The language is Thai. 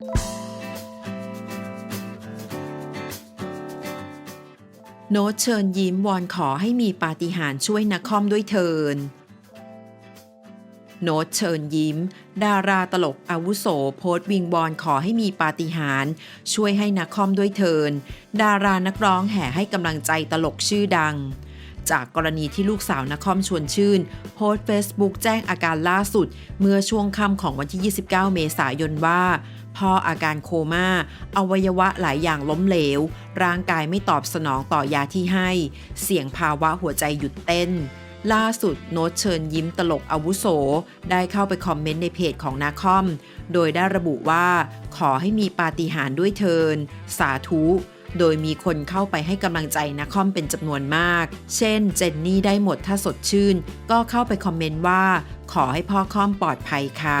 โน้ตเชิญยิ้มวอนขอให้มีปาฏิหาริย์ช่วยนักคอมด้วยเทิน โน้ตเชิญยิ้ม ดาราตลกอาวุโสโพสต์วิงบอลขอให้มีปาฏิหาริย์ช่วยให้นักคอมด้วยเทิน ดารานักร้องแห่ให้กำลังใจตลกชื่อดัง จากกรณีที่ลูกสาวนักคอมชวนชื่น โพสต์เฟซบุ๊กแจ้งอาการล่าสุด เมื่อช่วงค่ำของวันที่ 29 เมษายนว่า พ่ออาการโคม่า อวัยวะหลายอย่างล้มเหลว ร่างกายไม่ตอบสนองต่อยาที่ให้ เสี่ยงภาวะหัวใจหยุดเต้น ล่าสุดโน้ตเชิญยิ้มตลกอาวุโส ได้เข้าไปคอมเมนต์ในเพจของนาคอม โดยได้ระบุว่า ขอให้มีปาฏิหาริย์ด้วยเทิน สาธุโดยมีคนเข้าไปให้กำลังใจนาคอมเป็นจำนวนมาก เช่น เจนนี่ได้หมดถ้าสดชื่น ก็เข้าไปคอมเมนต์ว่า ขอให้พ่อคอมปลอดภัยค่ะ